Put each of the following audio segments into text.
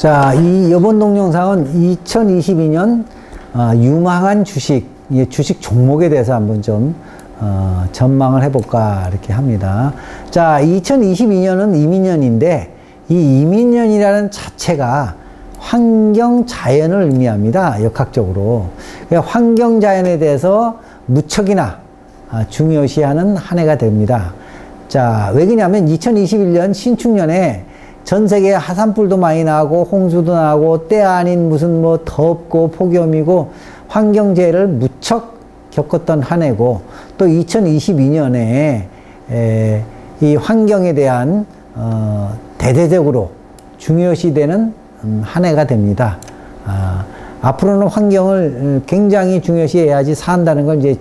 자, 이 이번 동영상은 2022년 어, 유망한 주식, 이 주식 종목에 대해서 한번 좀 어, 전망을 해볼까 이렇게 합니다. 자, 2022년은 이민년인데 이 이민년이라는 자체가 환경 자연을 의미합니다. 역학적으로. 그러니까 환경 자연에 대해서 무척이나 아, 중요시하는 한 해가 됩니다. 자, 왜 그러냐면 2021년 신축년에 전 세계 하산불도 많이 나고 홍수도 나고 때 아닌 무슨 뭐 덥고 폭염이고 환경재해를 무척 겪었던 한 해고 또 2022년에 에, 이 환경에 대한 어, 대대적으로 중요시 되는 음, 한 해가 됩니다. 아, 앞으로는 환경을 굉장히 중요시해야지 산다는 걸 이제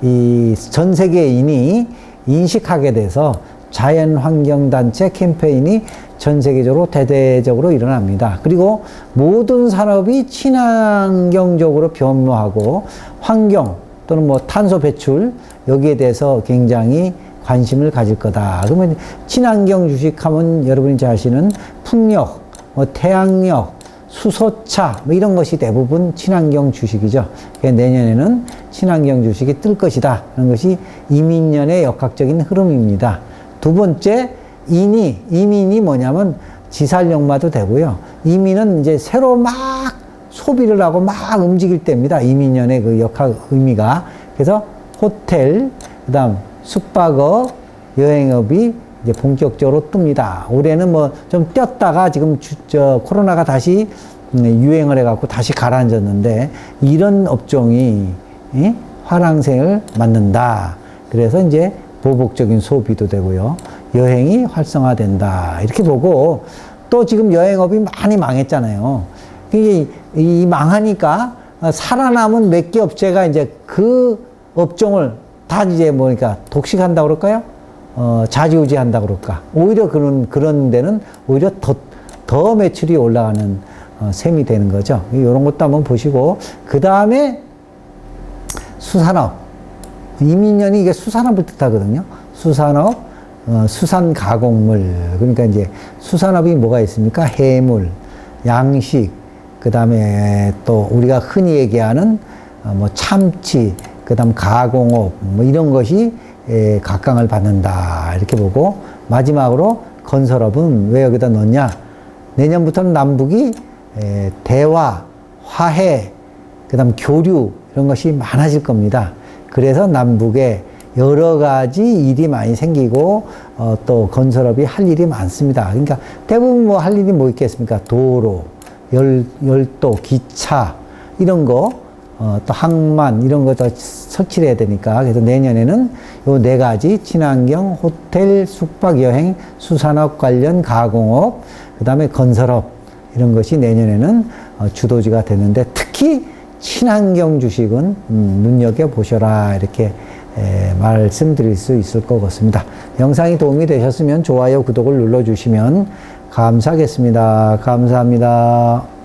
이 전 세계인이 인식하게 돼서 자연환경단체 캠페인이 전 세계적으로 대대적으로 일어납니다. 그리고 모든 산업이 친환경적으로 변모하고 환경 또는 뭐 탄소 배출 여기에 대해서 굉장히 관심을 가질 거다. 그러면 친환경 주식하면 여러분이 잘 아시는 풍력, 뭐 태양력, 수소차 뭐 이런 것이 대부분 친환경 주식이죠. 내년에는 친환경 주식이 뜰 것이다 하는 것이 이민년의 역학적인 흐름입니다. 두 번째 인이 이민이 뭐냐면 지살용마도 되고요. 이민은 이제 새로 막 소비를 하고 막 움직일 때입니다. 이민년의 그 역학 의미가 그래서 호텔 그 다음 숙박업 여행업이 이제 본격적으로 뜹니다. 올해는 뭐 좀 뛰었다가 지금 주, 저 코로나가 다시 음, 유행을 해갖고 다시 가라앉았는데 이런 업종이 예? 화랑생을 맞는다. 그래서 이제 보복적인 소비도 되고요. 여행이 활성화된다. 이렇게 보고 또 지금 여행업이 많이 망했잖아요. 이게 이 망하니까 살아남은 몇 개 업체가 이제 그 업종을 다 이제 뭐니까 독식한다 그럴까요? 어, 자지우지한다 그럴까? 오히려 그런 그런 데는 오히려 더, 더 매출이 올라가는 어, 셈이 되는 거죠. 이런 것도 한번 보시고 그 다음에 수산업 이민년이 이게 수산업을 뜻하거든요. 수산업, 어, 수산 가공물 그러니까 이제 수산업이 뭐가 있습니까? 해물, 양식, 그 다음에 또 우리가 흔히 얘기하는 어, 뭐 참치, 그 다음 가공업 뭐 이런 것이 에, 각광을 받는다 이렇게 보고 마지막으로 건설업은 왜 여기다 넣냐? 내년부터는 남북이 에, 대화, 화해, 그 다음 교류 이런 것이 많아질 겁니다. 그래서 남북에 여러 가지 일이 많이 생기고 어, 또 건설업이 할 일이 많습니다. 그러니까 대부분 뭐 할 일이 뭐 있겠습니까? 도로, 열, 열도, 기차 이런 거, 어, 또 항만 이런 거 다 설치를 해야 되니까 그래서 내년에는 요 네 가지 친환경, 호텔, 숙박, 여행, 수산업 관련 가공업, 그 다음에 건설업 이런 것이 내년에는 어, 주도지가 되는데 특히 친환경 주식은 음, 눈여겨 보셔라 이렇게 에, 말씀드릴 수 있을 것 같습니다. 영상이 도움이 되셨으면 좋아요, 구독을 눌러주시면 감사하겠습니다. 감사합니다.